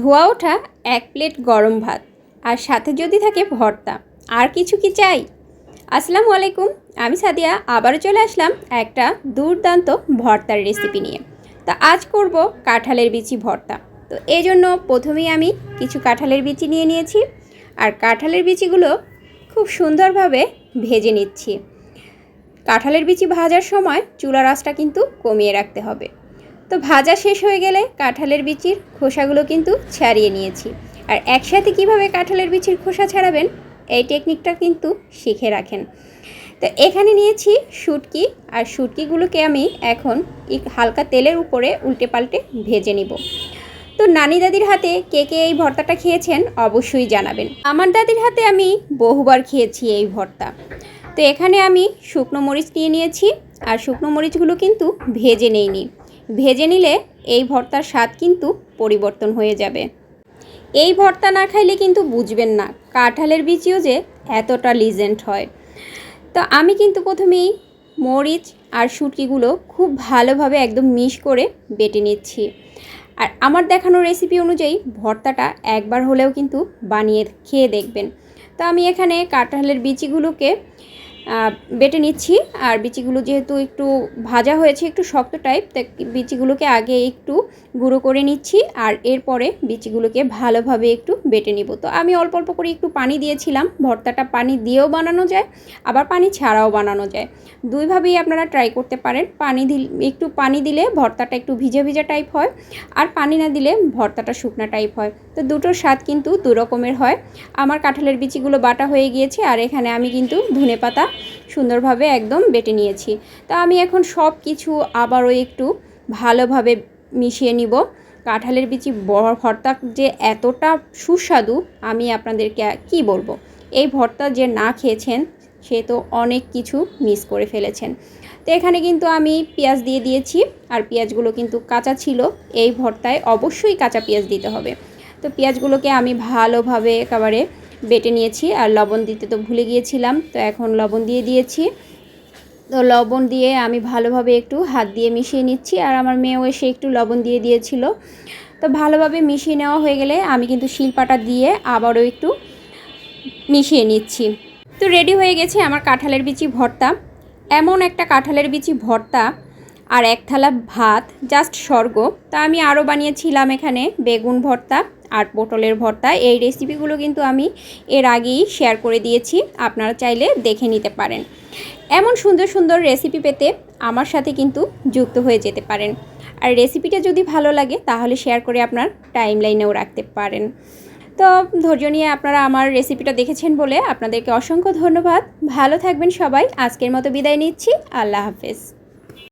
ধোয়া ওঠা, এক প্লেট গরম ভাত, আর সাথে যদি থাকে ভর্তা। আর কিছু কি চাই? আসসালামু আলাইকুম, আমি সাদিয়া। আবারও চলে আসলাম একটা দুর্দান্ত ভর্তার রেসিপি নিয়ে। তা আজ করব কাঁঠালের বিচি ভর্তা। তো এই জন্য প্রথমেই আমি কিছু কাঁঠালের বিচি নিয়ে নিয়েছি, আর কাঁঠালের বিচিগুলো খুব সুন্দরভাবে ভেজে নিচ্ছি। কাঁঠালের বিচি ভাজার সময় চুলা রাসটা কিন্তু কমিয়ে রাখতে হবে। তো ভাজা শেষ হয়ে গেলে কাঁঠালের বিচির খোসাগুলো কিন্তু ছাড়িয়ে নিয়েছি। আর একসাথে কীভাবে কাঁঠালের বিচির খোসা ছাড়াবেন, এই টেকনিকটা কিন্তু শিখে রাখেন। তো এখানে নিয়েছি শুটকি, আর শুটকিগুলোকে আমি এখন হালকা তেলের উপরে উল্টে পাল্টে ভেজে নিব। তো নানি দাদির হাতে কে কে এই ভর্তাটা খেয়েছেন অবশ্যই জানাবেন। আমার দাদির হাতে আমি বহুবার খেয়েছি এই ভর্তা। তো এখানে আমি শুকনো মরিচ নিয়ে নিয়েছি, আর শুকনো মরিচগুলো কিন্তু ভেজে নেইনি। ভেজে নিলে এই ভর্তার স্বাদ কিন্তু পরিবর্তন হয়ে যাবে। এই ভর্তা না খাইলে কিন্তু বুঝবেন না কাঁঠালের বিচিও যে এতটা লিজেন্ট হয়। তো আমি কিন্তু প্রথমেই মরিচ আর শুটকিগুলো খুব ভালোভাবে একদম মিশ করে বেটে নিচ্ছি। আর আমার দেখানো রেসিপি অনুযায়ী ভর্তাটা একবার হলেও কিন্তু বানিয়ে খেয়ে দেখবেন। তো আমি এখানে কাঁঠালের বিচিগুলোকে বেটে নিচ্ছি। আর বিচিগুলো যেহেতু একটু ভাজা হয়েছে, একটু শক্ত টাইপ তাই বিচিগুলোকে আগে একটু গুঁড়ো করে নিচ্ছি আর এরপরে বিচিগুলোকে ভালোভাবে একটু বেটে নিব। তো আমি অল্প অল্প করে একটু পানি দিয়েছিলাম, ভর্তাটা পানি দিয়েও বানানো যায়, আবার পানি ছাড়াও বানানো যায়। দুইভাবেই আপনারা ট্রাই করতে পারেন। পানি দিল, একটু পানি দিলে ভর্তাটা একটু ভিজে ভিজা টাইপ হয়, আর পানি না দিলে ভর্তাটা শুকনা টাইপ হয়। তো দুটোর স্বাদ কিন্তু দু রকমের হয়। আমার কাঁঠালের বিচিগুলো বাটা হয়ে গিয়েছে, আর এখানে আমি কিন্তু ধনে পাতা সুন্দরভাবে একদম বেটে নিয়েছি। তা আমি এখন সব কিছু আবারও একটু ভালোভাবে মিশিয়ে নিব। কাঁঠালের বিচি বড় ভর্তা যে এতটা সুস্বাদু, আমি আপনাদেরকে কি বলব? এই ভর্তা যে না খেয়েছেন, সে তো অনেক কিছু মিস করে ফেলেছেন। তো এখানে কিন্তু আমি পেঁয়াজ দিয়ে দিয়েছি, আর পেঁয়াজগুলো কিন্তু কাঁচা ছিল। এই ভর্তায় অবশ্যই কাঁচা পেঁয়াজ দিতে হবে। তো পেঁয়াজগুলোকে আমি ভালোভাবে একেবারে বেটে নিয়েছি আর লবণ দিতে তো ভুলে গিয়েছিলাম, তো এখন লবণ দিয়ে দিয়েছি। তো লবণ দিয়ে আমি ভালোভাবে একটু হাত দিয়ে মিশিয়ে নিচ্ছি আর আমার মেয়েও এসে একটু লবণ দিয়ে দিয়েছিল। তো ভালোভাবে মিশিয়ে নেওয়া হয়ে গেলে আমি কিন্তু শিলপাটা দিয়ে আবারও একটু মিশিয়ে নিচ্ছি। তো রেডি হয়ে গেছে আমার কাঁঠালের বিচি ভর্তা। এমন একটা কাঁঠালের বিচি ভর্তা আর এক থালা ভাত, জাস্ট স্বর্গ। তা আমি আরও বানিয়েছিলাম এখানে বেগুন ভর্তা। আর পটলের ভর্তা। এই রেসিপিগুলো কিন্তু আমি এর আগেই শেয়ার করে দিয়েছি। আপনারা চাইলে দেখে নিতে পারেন। এমন সুন্দর সুন্দর রেসিপি পেতে আমার সাথে কিন্তু যুক্ত হয়ে যেতে পারেন। আর রেসিপিটা যদি ভালো লাগে, তাহলে শেয়ার করে আপনার টাইম লাইনেও রাখতে পারেন। তো ধৈর্য নিয়ে আপনারা আমার রেসিপিটা দেখেছেন বলে আপনাদেরকে অসংখ্য ধন্যবাদ। ভালো থাকবেন সবাই। আজকের মতো বিদায় নিচ্ছি। আল্লাহ হাফেজ।